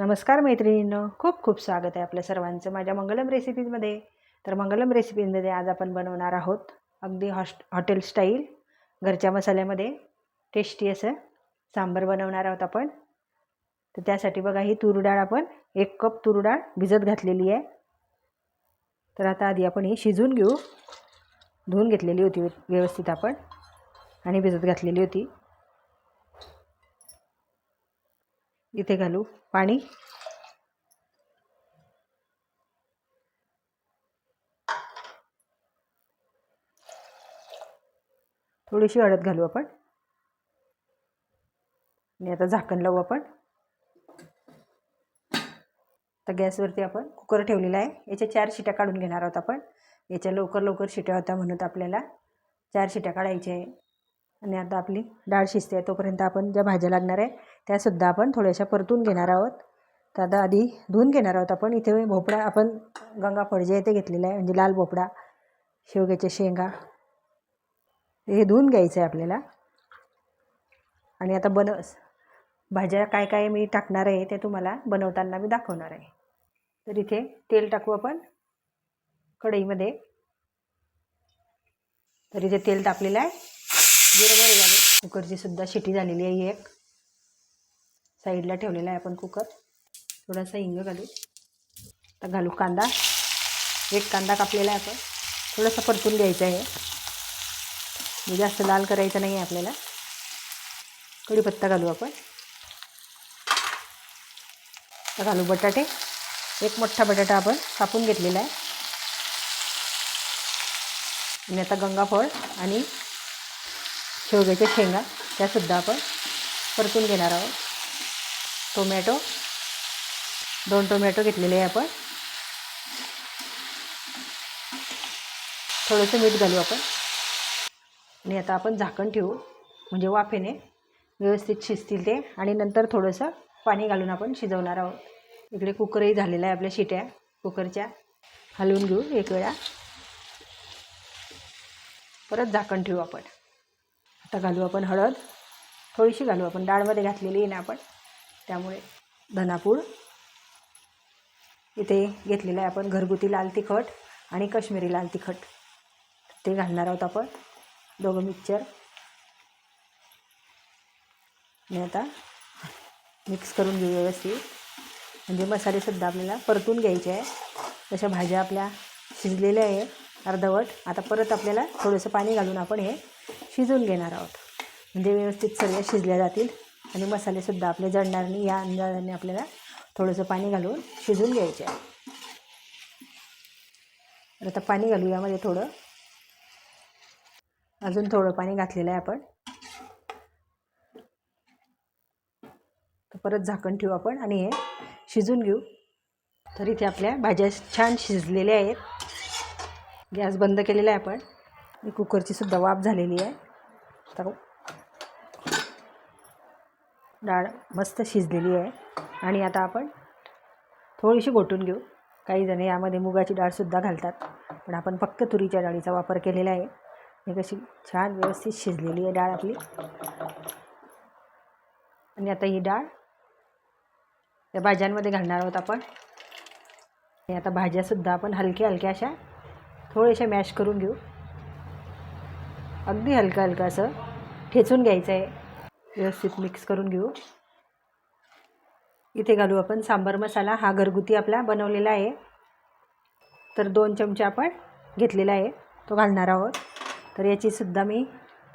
नमस्कार मैत्रिणींनो खूप खूप स्वागत आहे आपल्या सर्वांचं माझ्या मंगलम रेसिपीजमध्ये. तर मंगलम रेसिपीजमध्ये आज आपण बनवणार आहोत अगदी हॉस्ट हॉटेल स्टाईल घरच्या मसाल्यामध्ये. टेस्टी असं सांबार बनवणार आहोत आपण. तर त्यासाठी बघा ही तूर डाळ आपण एक कप तूर डाळ भिजत घातलेली आहे. तर आता आधी आपण ही शिजवून घेऊ. धुवून घेतलेली होती व्यवस्थित आपण आणि भिजत घातलेली होती. इथे घालू पाणी. थोडीशी हळद घालू आपण. आणि आता झाकण लावू आपण. तर गॅसवरती आपण कुकर ठेवलेला आहे. याच्या चार शिट्या काढून घेणार आहोत आपण. याच्या लवकर लवकर शिट्या होत्या म्हणून आपल्याला चार शिट्या काढायच्या आहे. आणि आता आपली डाळ शिजते आहे तोपर्यंत आपण ज्या भाज्या लागणार आहे त्यासुद्धा आपण थोड्याशा परतून घेणार आहोत. तर आता आधी धुवून घेणार आहोत आपण. इथे भोपळा आपण गंगा फळजे इथे घेतलेला आहे म्हणजे लाल भोपळा शेवग्याच्या शेंगा. हे धुवून घ्यायचं आहे आपल्याला. आणि आता बन भाज्या काय काय मी टाकणार आहे ते तुम्हाला बनवताना मी दाखवणार आहे. तर इथे तेल टाकू आपण कढईमध्ये. तर इथे तेल तापलेलं आहे. जिरं बरं झालं कुकरची सुद्धा शिटी झालेली आहे एक. साईडला ठेवलेला आहे आपण कुकर. थोडासा हिंग घालू आता घालू कांदा. एक कांदा कापलेला आहे आपण. थोडासा परतून घ्यायचा आहे. म्हणजे जास्त लाल करायचा नाही आहे आपल्याला. कढीपत्ता घालू आपण. आता घालू बटाटे. एक मोठा बटाटा आपण कापून घेतलेला आहे. आणि आता गंगाफळ आणि शेवग्याच्या शेंगा त्यासुद्धा आपण परतून घेणार आहोत. टोमॅटो. दोन टोमॅटो घेतलेले आहे आपण. थोडंसं मीठ घालू आपण. आणि आता आपण झाकण ठेवू म्हणजे वाफेने. व्यवस्थित शिजतील ते. आणि नंतर थोडंसं पाणी घालून आपण शिजवणार आहोत. इकडे कुकरही झालेला आहे आपल्या शिट्या कुकरच्या. हलवून घेऊ एक वेळा. परत झाकण ठेवू आपण. आता घालू आपण हळद. थोडीशी घालू आपण. डाळमध्ये घातलेली आहे ना आपण. त्यामुळे धनापूड. इथे घेतलेलं आहे आपण घरगुती लाल तिखट आणि काश्मीरी लाल तिखट. ते घालणार आहोत आपण. दोघं मिक्सचर आणि आता मिक्स करून घेऊ व्यवस्थित. म्हणजे मसालेसुद्धा आपल्याला परतून घ्यायचे आहे. तशा भाज्या आपल्या शिजलेल्या आहे अर्धवट. आता परत आपल्याला थोडंसं पाणी घालून आपण हे शिजवून घेणार आहोत. म्हणजे व्यवस्थित सगळ्या शिजल्या जातील. आणि मसालेसुद्धा आपले जळणार नाही या अंदाजाने आपल्याला थोडंसं पाणी घालून शिजून घ्यायचे आहे. तर आता पाणी घालू यामध्ये थोडं. अजून थोडं पाणी घातलेलं आहे आपण. तर परत झाकण ठेवू आपण आणि हे शिजून घेऊ. तर इथे आपल्या भाज्या छान शिजलेल्या आहेत. गॅस बंद केलेला आहे आपण. कुकरची सुद्धा वाफ झालेली आहे. तर डाळ मस्त शिजलेली आहे. आणि आता आपण थोडीशी घोटून घेऊ. काही जण यामध्ये मुगाची डाळसुद्धा घालतात पण आपण फक्त तुरीच्या डाळीचा वापर केलेला आहे. ही कशी छान व्यवस्थित शिजलेली आहे डाळ आपली. आणि आता ही डाळ त्या भाज्यांमध्ये घालणार आहोत आपण. आणि आता भाज्यासुद्धा आपण हलक्या हलक्या अशा थोड्याशा मॅश करून घेऊ. अगदी हलकं हलकं असं ठेचून घ्यायचं आहे. व्यवस्थित मिक्स करून घेऊ. इथे घालू आपण सांबार मसाला. हा घरगुती आपला बनवलेला आहे. तर दोन चमचे आपण घेतलेला आहे. तो घालणार आहोत. तर याचीसुद्धा मी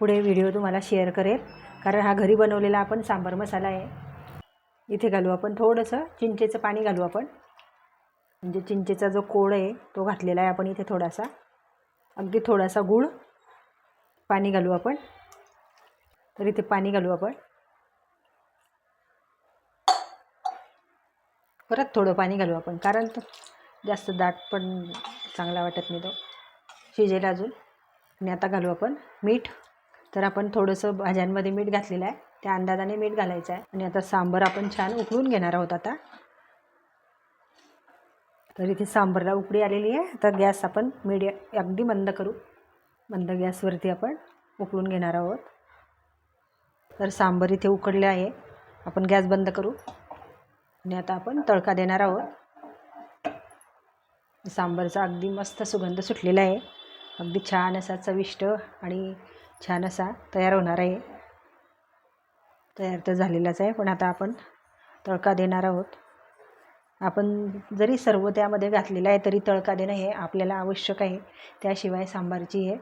पुढे व्हिडिओ तुम्हाला शेअर करेल. कारण हा घरी बनवलेला आपण सांबार मसाला आहे. इथे घालू आपण थोडंसं चिंचेचं पाणी घालू आपण. म्हणजे चिंचेचा जो कोड आहे तो घातलेला आहे आपण इथे थोडासा. अगदी थोडासा गूळ पाणी घालू आपण. तर इथे पाणी घालू आपण. परत थोडं पाणी घालू आपण कारण तो जास्त दाट पण चांगला वाटत नाही तो. शिजेल अजून. आणि आता घालू आपण मीठ. तर आपण थोडंसं भाज्यांमध्ये मीठ घातलेलं आहे. त्या अंदाजाने मीठ घालायचं आहे. आणि आता सांबर आपण छान उकळून घेणार आहोत आता. तर इथे सांबरला उकळी आलेली आहे. तर गॅस आपण मीडियम अगदी मंद करू. मंद गॅसवरती आपण उकळून घेणार आहोत. तर सांबर इथे उकडले आहे. आपण गॅस बंद करू. आणि आता आपण तडका देणार आहोत. सांबारचा अगदी मस्त सुगंध सुटलेला आहे. अगदी छान असा चविष्ट आणि छान असा तयार होणार आहे. तयार तर झालेलाच आहे पण आता आपण तडका देणार आहोत. आपण जरी सर्व त्यामध्ये घातलेलं आहे तरी तडका देणं हे आपल्याला आवश्यक आहे. त्याशिवाय सांबारची हे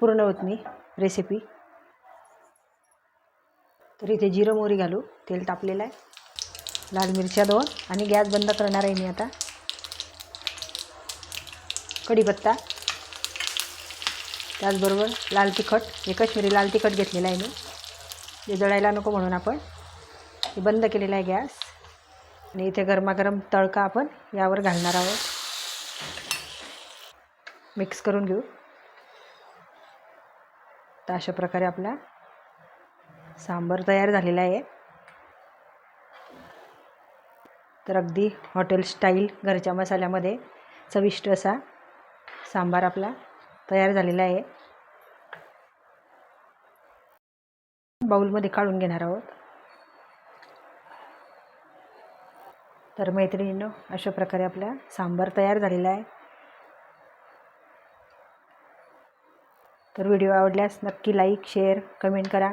पूर्ण होत नाही. रेसिपी तर इथे जिरं मोहरी घालू. तेल तापलेलं आहे. लाल मिरच्या दोन. आणि गॅस बंद करणार आहे मी आता. कढीपत्ता. त्याचबरोबर लाल तिखट. हे कश्मीरी लाल तिखट घेतलेलं आहे मी. हे जळायला नको म्हणून आपण. हे बंद केलेलं आहे गॅस. आणि इथे गरमागरम तडका आपण यावर घालणार आहोत. मिक्स करून घेऊ. तर अशा प्रकारे आपला सांबार तयार झालेला आहे. तर अगदी हॉटेल स्टाईल घरच्या मसाल्यामध्ये चविष्ट असा सांबार आपला तयार झालेला आहे. बाऊलमध्ये काढून घेणार आहोत. तर मैत्रिणींनो अशा प्रकारे आपला सांबार तयार झालेला आहे. तर व्हिडिओ आवडल्यास नक्की लाईक शेअर कमेंट करा.